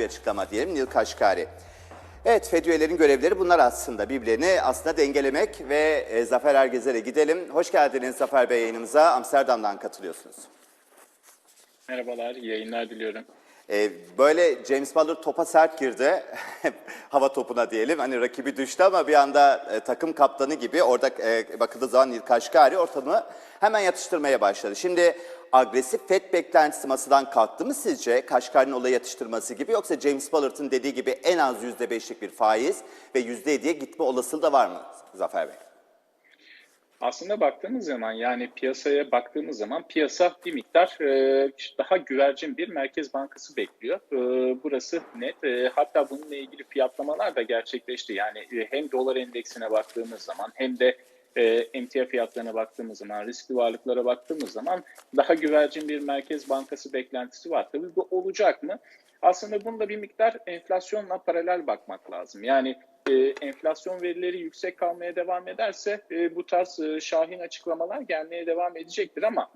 bir açıklama diyelim Nil Kaşkari. Evet FED üyelerinin görevleri bunlar aslında birbirlerini aslında dengelemek ve e, Zafer Ergezer'e gidelim. Hoş geldiniz Zafer Bey yayınımıza. Amsterdam'dan katılıyorsunuz. Merhabalar, iyi yayınlar diliyorum. E, böyle James Butler topa sert girdi. Hava topuna diyelim. Hani rakibi düştü ama bir anda e, takım kaptanı gibi orada e, bakıldığı zaman Nil Kaşkari ortamı hemen yatıştırmaya başladı. Şimdi agresif FED beklentisi masadan kalktı mı sizce Kaşkari'nin olayı yatıştırması gibi yoksa James Bullard'ın dediği gibi en az %5'lik bir faiz ve %7'ye gitme olasılığı da var mı Zafer Bey? Aslında baktığımız zaman yani piyasaya baktığımız zaman piyasa bir miktar e, daha güvercin bir merkez bankası bekliyor. E, burası net. E, hatta bununla ilgili fiyatlamalar da gerçekleşti. Yani hem dolar endeksine baktığımız zaman hem de e, emtia fiyatlarına baktığımız zaman, riskli varlıklara baktığımız zaman daha güvercin bir merkez bankası beklentisi var. Tabii bu olacak mı? Aslında bunda bir miktar enflasyonla paralel bakmak lazım. Yani e, enflasyon verileri yüksek kalmaya devam ederse e, bu tarz e, şahin açıklamalar gelmeye devam edecektir ama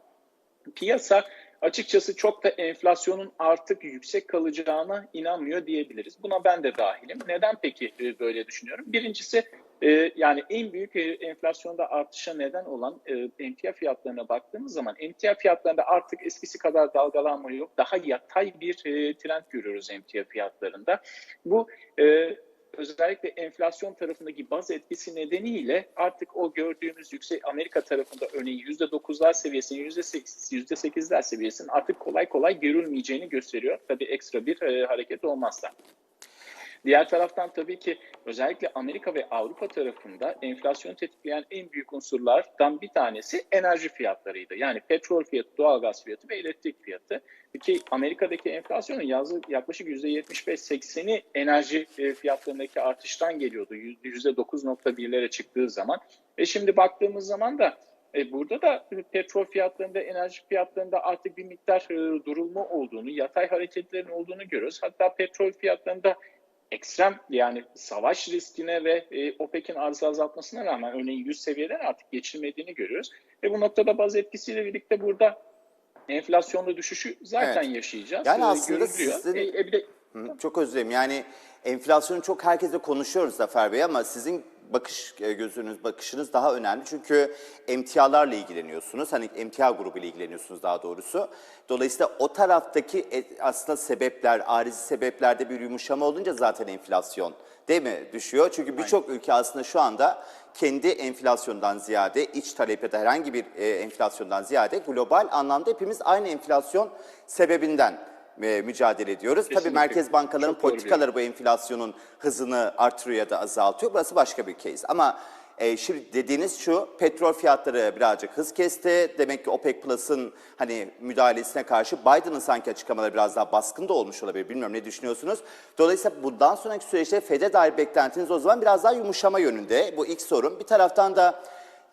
piyasa açıkçası çok da enflasyonun artık yüksek kalacağına inanmıyor diyebiliriz. Buna ben de dahilim. Neden peki e, böyle düşünüyorum? Birincisi e, yani en büyük e, enflasyonda artışa neden olan emtia fiyatlarına baktığımız zaman emtia fiyatlarında artık eskisi kadar dalgalanma yok. Daha yatay bir trend görüyoruz emtia fiyatlarında. Bu özellikle enflasyon tarafındaki baz etkisi nedeniyle artık o gördüğümüz yüksek Amerika tarafında örneğin %9'lar seviyesinin %8, %8'ler seviyesinin artık kolay kolay görülmeyeceğini gösteriyor. Tabii ekstra bir e, hareket olmazsa. Diğer taraftan tabii ki özellikle Amerika ve Avrupa tarafında enflasyonu tetikleyen en büyük unsurlardan bir tanesi enerji fiyatlarıydı. Yani petrol fiyatı, doğalgaz fiyatı ve elektrik fiyatı. Ki Amerika'daki enflasyonun yazı yaklaşık %75-80'i enerji e, fiyatlarındaki artıştan geliyordu. %9.1'lere çıktığı zaman. Ve şimdi baktığımız zaman da e, burada da petrol fiyatlarında, enerji fiyatlarında artık bir miktar e, durulma olduğunu, yatay hareketlerin olduğunu görüyoruz. Hatta petrol fiyatlarında ekstrem yani savaş riskine ve e, OPEC'in arzı azaltmasına rağmen örneğin 100 seviyeden artık geçilmediğini görüyoruz. Ve bu noktada baz etkisiyle birlikte burada enflasyonda düşüşü zaten Evet. yaşayacağız. Yani E, aslında sizin- E, e, bir de Çok özür dilerim. Yani enflasyonu çok herkesle konuşuyoruz Zafer Bey ama sizin bakış e, gözünüz, bakışınız daha önemli. Çünkü emtialarla ilgileniyorsunuz. Hani emtia grubu ile ilgileniyorsunuz daha doğrusu. Dolayısıyla o taraftaki e, aslında sebepler, arizi sebeplerde bir yumuşama olunca zaten enflasyon değil mi düşüyor? Çünkü birçok ülke aslında şu anda kendi enflasyondan ziyade, iç talep ya da herhangi bir e, enflasyondan ziyade global anlamda hepimiz aynı enflasyon sebebinden e, mücadele ediyoruz. Tabii Kesinlikle. merkez bankaların Çok politikaları bu enflasyonun hızını artırıyor ya da azaltıyor. Burası başka bir case. Ama e, şimdi dediğiniz şu, petrol fiyatları birazcık hız kesti. Demek ki OPEC Plus'ın hani müdahalesine karşı Biden'ın sanki açıklamaları biraz daha baskın da olmuş olabilir. Bilmiyorum ne düşünüyorsunuz? Dolayısıyla bundan sonraki süreçte FED'e dair beklentiniz o zaman biraz daha yumuşama yönünde. Bu ilk sorun. Bir taraftan da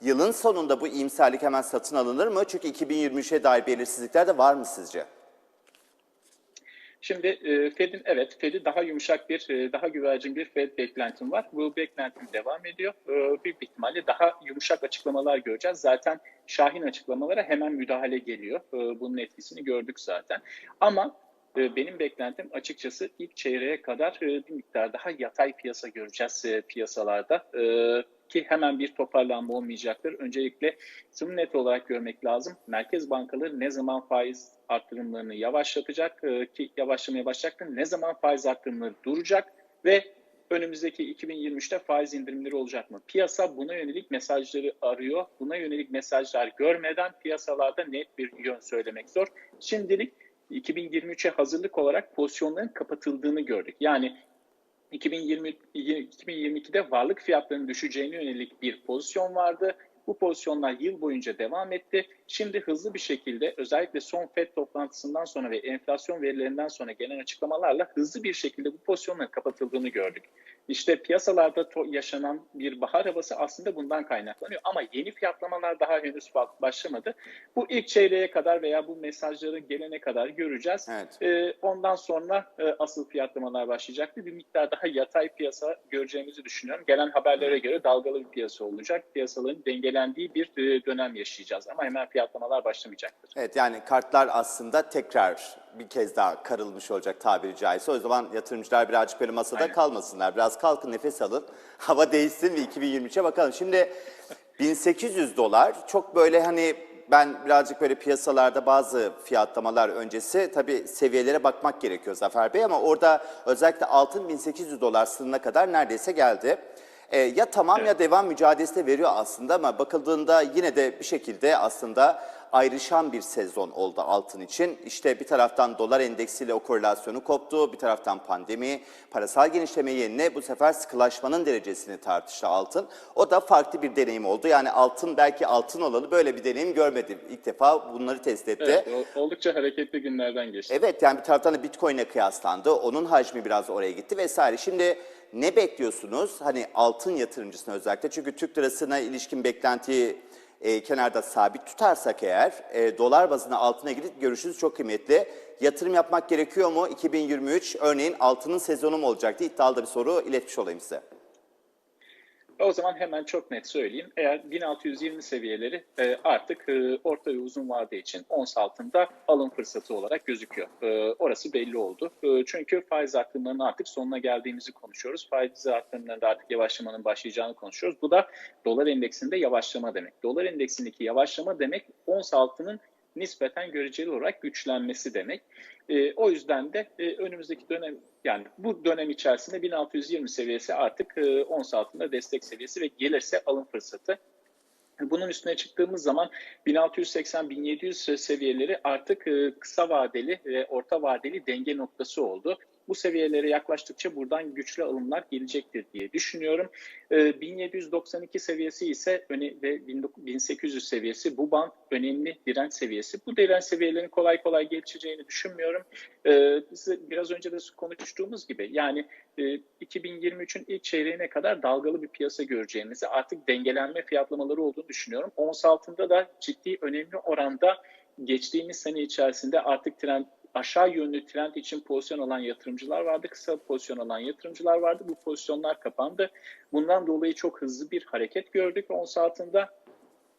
yılın sonunda bu iyimserlik hemen satın alınır mı? Çünkü 2023'e dair belirsizlikler de var mı sizce? Şimdi e, Fed'in evet Fed'i daha yumuşak bir, e, daha güvercin bir Fed beklentim var. Bu beklentim devam ediyor. E, büyük ihtimalle daha yumuşak açıklamalar göreceğiz. Zaten Şahin açıklamalara hemen müdahale geliyor. E, bunun etkisini gördük zaten. Ama benim beklentim açıkçası ilk çeyreğe kadar e, bir miktar daha yatay piyasa göreceğiz e, piyasalarda. E, ki hemen bir toparlanma olmayacaktır. Öncelikle şunu net olarak görmek lazım. Merkez bankaları ne zaman faiz arttırımlarını yavaşlatacak e, ki yavaşlamaya başlayacaktır. Ne zaman faiz arttırımları duracak ve önümüzdeki 2023'te faiz indirimleri olacak mı? Piyasa buna yönelik mesajları arıyor. Buna yönelik mesajlar görmeden piyasalarda net bir yön söylemek zor. Şimdilik 2023'e hazırlık olarak pozisyonların kapatıldığını gördük. Yani 2020, 2022'de varlık fiyatlarının düşeceğine yönelik bir pozisyon vardı. Bu pozisyonlar yıl boyunca devam etti. Şimdi hızlı bir şekilde özellikle son FED toplantısından sonra ve enflasyon verilerinden sonra gelen açıklamalarla hızlı bir şekilde bu pozisyonların kapatıldığını gördük. İşte piyasalarda yaşanan bir bahar havası aslında bundan kaynaklanıyor. Ama yeni fiyatlamalar daha henüz başlamadı. Bu ilk çeyreğe kadar veya bu mesajların gelene kadar göreceğiz. Evet. Ee, ondan sonra e, asıl fiyatlamalar başlayacaktır. Bir miktar daha yatay piyasa göreceğimizi düşünüyorum. Gelen haberlere göre dalgalı bir piyasa olacak. Piyasaların dengelendiği bir e, dönem yaşayacağız. Ama hemen fiyatlamalar başlamayacaktır. Evet yani kartlar aslında tekrar bir kez daha karılmış olacak tabiri caizse. O zaman yatırımcılar birazcık böyle masada Aynen. kalmasınlar. Biraz kalkın nefes alın. Hava değişsin ve 2023'e bakalım. Şimdi 1800 dolar çok böyle hani ben birazcık böyle piyasalarda bazı fiyatlamalar öncesi tabii seviyelere bakmak gerekiyor Zafer Bey ama orada özellikle altın 1800 dolar sınırına kadar neredeyse geldi. E, ya tamam ya devam mücadelesi de veriyor aslında ama bakıldığında yine de bir şekilde aslında ayrışan bir sezon oldu altın için. İşte bir taraftan dolar endeksiyle o korelasyonu koptu, bir taraftan pandemi, parasal genişleme yerine bu sefer sıkılaşmanın derecesini tartıştı altın. O da farklı bir deneyim oldu. Yani altın belki altın olalı böyle bir deneyim görmedi. İlk defa bunları test etti. Evet, oldukça hareketli günlerden geçti. Evet yani bir taraftan da Bitcoin'e kıyaslandı. Onun hacmi biraz oraya gitti vesaire. Şimdi ne bekliyorsunuz? Hani altın yatırımcısına özellikle. Çünkü Türk lirasına ilişkin beklentiyi e, kenarda sabit tutarsak eğer e, dolar bazına altına gidip görüşünüz çok kıymetli. Yatırım yapmak gerekiyor mu? 2023 örneğin altının sezonu mu olacaktı? İddialı da bir soru iletmiş olayım size. O zaman hemen çok net söyleyeyim. Eğer 1620 seviyeleri e, artık e, orta ve uzun vade için ons altında alım fırsatı olarak gözüküyor. E, orası belli oldu. E, çünkü faiz artımlarının artık sonuna geldiğimizi konuşuyoruz. Faiz artımlarında artık yavaşlamanın başlayacağını konuşuyoruz. Bu da dolar endeksinde yavaşlama demek. Dolar endeksindeki yavaşlama demek ons altının nispeten göreceli olarak güçlenmesi demek. E, o yüzden de e, önümüzdeki dönem yani bu dönem içerisinde 1620 seviyesi artık e, ons altında destek seviyesi ve gelirse alım fırsatı. Bunun üstüne çıktığımız zaman 1680-1700 seviyeleri artık e, kısa vadeli ve orta vadeli denge noktası oldu. Bu seviyelere yaklaştıkça buradan güçlü alımlar gelecektir diye düşünüyorum. E, 1792 seviyesi ise ve 1800 seviyesi bu band önemli direnç seviyesi. Bu direnç seviyelerinin kolay kolay geçeceğini düşünmüyorum. E, biraz önce de konuştuğumuz gibi yani e, 2023'ün ilk çeyreğine kadar dalgalı bir piyasa göreceğimizi artık dengelenme fiyatlamaları olduğunu düşünüyorum. Ons altında da ciddi önemli oranda geçtiğimiz sene içerisinde artık trend aşağı yönlü trend için pozisyon alan yatırımcılar vardı, kısa pozisyon alan yatırımcılar vardı. Bu pozisyonlar kapandı. Bundan dolayı çok hızlı bir hareket gördük ons altında.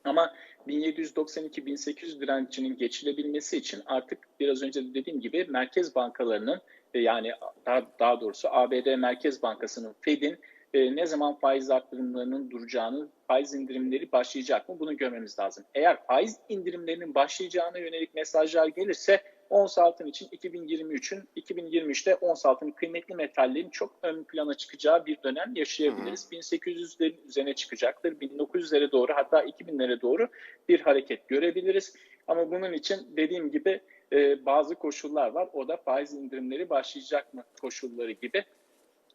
Ama 1792-1800 direncinin geçilebilmesi için artık biraz önce de dediğim gibi merkez bankalarının yani daha, daha doğrusu ABD Merkez Bankası'nın Fed'in e, ne zaman faiz arttırımlarının duracağını, faiz indirimleri başlayacak mı bunu görmemiz lazım. Eğer faiz indirimlerinin başlayacağına yönelik mesajlar gelirse ons altın için 2023'ün 2023'te ons altın kıymetli metallerin çok ön plana çıkacağı bir dönem yaşayabiliriz. 1800'lerin üzerine çıkacaktır. 1900'lere doğru hatta 2000'lere doğru bir hareket görebiliriz. Ama bunun için dediğim gibi e, bazı koşullar var. O da faiz indirimleri başlayacak mı koşulları gibi.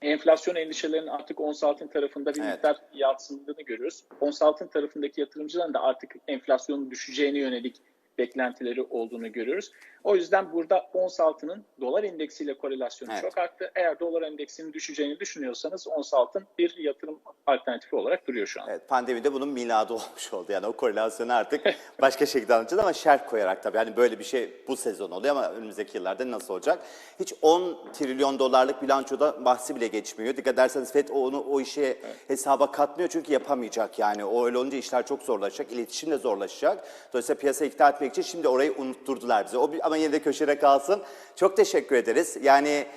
Enflasyon endişelerinin artık ons altın tarafında bir Evet. miktar yatsındığını görüyoruz. Ons altın tarafındaki yatırımcıların da artık enflasyonun düşeceğine yönelik beklentileri olduğunu görüyoruz. O yüzden burada ons altının dolar endeksiyle korelasyonu Evet. çok arttı. Eğer dolar endeksinin düşeceğini düşünüyorsanız ons altın bir yatırım alternatifi olarak duruyor şu an. Evet, pandemide bunun miladı olmuş oldu. Yani o korelasyonu artık başka şekilde anlatacağız ama şerh koyarak tabii. Yani böyle bir şey bu sezon oluyor ama önümüzdeki yıllarda nasıl olacak? Hiç 10 trilyon dolarlık bilançoda bahsi bile geçmiyor. Dikkat ederseniz FED onu o işe hesaba katmıyor çünkü yapamayacak. Yani o öyle olunca işler çok zorlaşacak. İletişim de zorlaşacak. Dolayısıyla piyasa ikna etmek için şimdi orayı unutturdular bize. O ama yine de köşede kalsın. Çok teşekkür ederiz. Yani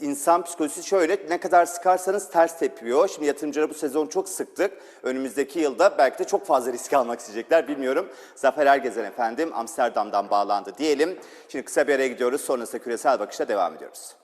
İnsan psikolojisi şöyle, ne kadar sıkarsanız ters tepiyor. Şimdi yatırımcıları bu sezon çok sıktık. Önümüzdeki yılda belki de çok fazla risk almak isteyecekler, bilmiyorum. Zafer Ergezen efendim Amsterdam'dan bağlandı diyelim. Şimdi kısa bir araya gidiyoruz, sonrasında küresel bakışla devam ediyoruz.